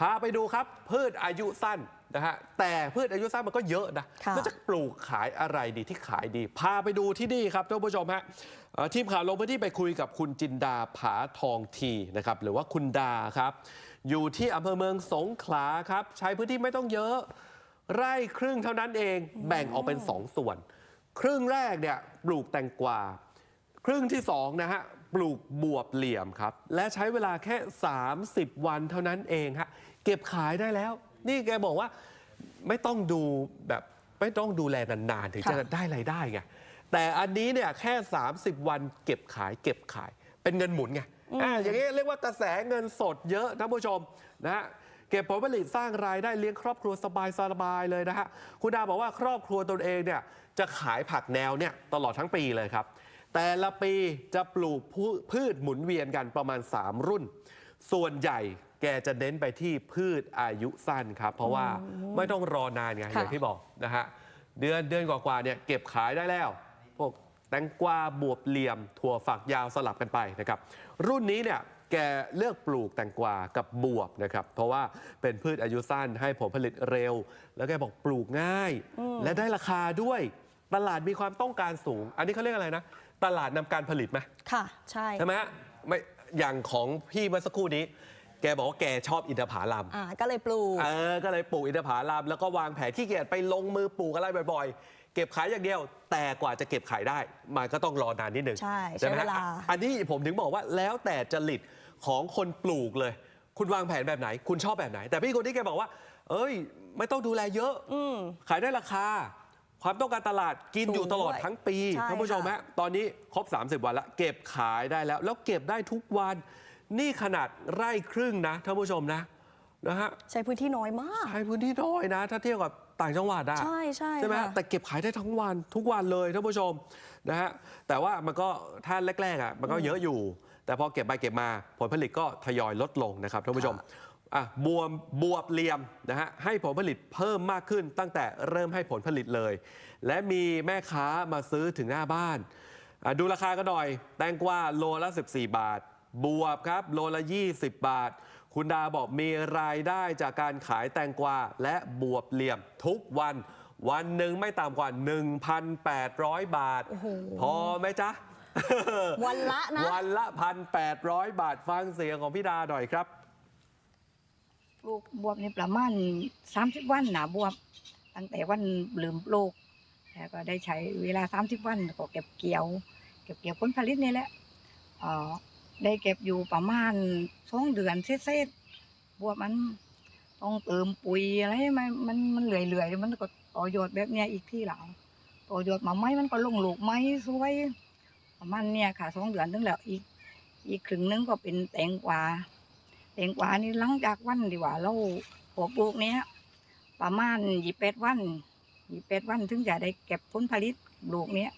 พาไปดูครับพืชอายุสั้นนะฮะแต่พืชอายุสั้นมันก็เยอะนะค่ะแล้วจะปลูกขายอะไรดีที่ขายดี พาไปดูที่นี่ครับท่านผู้ชมฮะเอ่อทีมข่าวลงพื้นที่ไปคุยกับคุณจินดาผาทองทีนะครับหรือว่าคุณดาครับ อยู่ที่อำเภอเมืองสงขลาครับ ใช้พื้นที่ไม่ต้องเยอะไร่ครึ่งเท่านั้นเองแบ่งออกเป็น 2ส่วน ครึ่งแรกเนี่ยปลูกแตงกวา ครึ่งที่2นะฮะปลูกบวบเหลี่ยมครับ และใช้เวลาแค่ 30 วันเท่านั้นเองฮะ เก็บขายได้แล้ว นี่แกบอกว่าไม่ต้องดูแบบไม่ต้องดูแลนานๆ ถึงจะค่ะได้รายได้ไงแต่อันนี้เนี่ยแค่ 30 วันเก็บขายเก็บขายเป็นเงินหมุนไงอ่าอย่างนี้เรียกว่ากระแสเงินสดเยอะท่านผู้ชมนะฮะเก็บผลผลิตสร้างรายได้เลี้ยงครอบครัวสบายๆเลยนะฮะคุณดาบอกว่าครอบครัวตนเองเนี่ยจะขายผักแนวเนี่ยตลอดทั้งปีเลยครับ แต่ละปีจะปลูกพืพืชหมุนเวียนกันประมาณ 3 รุ่น ส่วนใหญ่ แกจะเน้นไปที่พืชอายุสั้นครับ เพราะว่าไม่ต้องรอนานไงอค่ะย่างที่บอกนะฮะเดือนเดือนกว่าๆเนี่ยเก็บขายได้แล้ว พวกแตงกวาบวบเหลี่ยม ถั่วฝักยาวสลับกันไปนะครับ รุ่นนี้เนี่ยแกเลือกปลูกแตงกวากับบวบนะครับ เพราะว่าเป็นพืชอายุสั้นให้ผลผลิตเร็ว แล้วแกบอกปลูกง่าย และได้ราคาด้วยตลาดมีความต้องการสูง อันนี้เขาเรียกอะไรนะ ตลาดนำการผลิตไหมค่ะ ใช่ใช่ไหมฮะไม่อย่างของพี่เมื่อสักครู่นี้ แกบอกว่าแกชอบอินทผลัมอ่าก็เลยปลูก เออก็เลยปลูกอินทผลัมแล้วก็วางแผนขี้เกียจไปลงมือปลูกอะไรบ่อยๆ เก็บขายอย่างเดียว แต่กว่าจะเก็บขายได้ มันก็ต้องรอนานนิดหนึ่งใช่ไหมใช้เวลาฮะอันนี้ผมถึงบอกว่าแล้วแต่จริตของคนปลูกเลย คุณวางแผนแบบไหน คุณชอบแบบไหน แต่พี่คนที่แกบอกว่า เอ้ย ไม่ต้องดูแลเยอะ อืม ขายได้ราคา ความต้องการตลาดกินอยู่ตลอดสูงด้วยทั้งปีใช่ท่านผู้ชมค่ะ ฮะตอนนี้ครบ 30 วันแล้วเก็บขายได้แล้ว แล้วเก็บได้ทุกวัน นี่ขนาดไร่ครึ่งนะท่านผู้ชมนะนะฮะใช้พื้นที่น้อยมากใช้พื้นที่น้อยนะ ถ้าเทียบกับต่างจังหวัดอะใช่ใช่ใช่ไหมค่ะแต่เก็บขายได้ทั้งวันทุกวันเลยท่านผู้ชมนะฮะแต่ว่ามันก็ถ้าแรกๆอะมันก็เยอะอยู่ แต่พอเก็บไปเก็บมาผลผลิตก็ทยอยลดลงนะครับท่านผู้ชมค่ะอะบวมบวบเหลี่ยมนะฮะให้ผลผลิตเพิ่มมากขึ้นตั้งแต่เริ่มให้ผลผลิตเลย และมีแม่ค้ามาซื้อถึงหน้าบ้านอะดูราคากันหน่อย แตงกวาโลละ 14 บาท บวบครับ โลละ 20 บาท คุณดาบอกมีรายได้จากการขายแตงกวาและบวบเหลี่ยมทุกวัน วันหนึ่งไม่ต่ำกว่า 1,800 บาทโอ้โหพอไหมจ๊ะ วันละนะ วันละ 1,800 บาทฟังเสียงของพี่ดาหน่อยครับปลูกบวบนี่ประมาณสามสิบวันนะบวบ ตั้งแต่วันลืมปลูกแล้วก็ได้ใช้เวลาสามสิบวันก็เก็บเกี่ยว เก็บเกี่ยวผลผลิตนี่แหละเอ่อ ได้เก็บอยู่ประมาณสองเดือนเศษๆบวบมันต้องเติมปุ๋ยอะไรมันมันมันเหลื่อยๆมันก็ต่อยอดแบบเนี้ยอีกที่หลังต่อยอดมาไม้มันก็ลงลูกไม้สวยประมาณเนี้ยค่ะสองเดือนถึงแล้วอีก อีกครึ่งนึงก็เป็นแตงกวาแตงกวานี่หลังจากวันดีกว่าเราพอปลูกเนี้ยประมาณยี่แปดวันยี่แปดวันถึงจะได้เก็บผลผลิตปลูกเนี้ย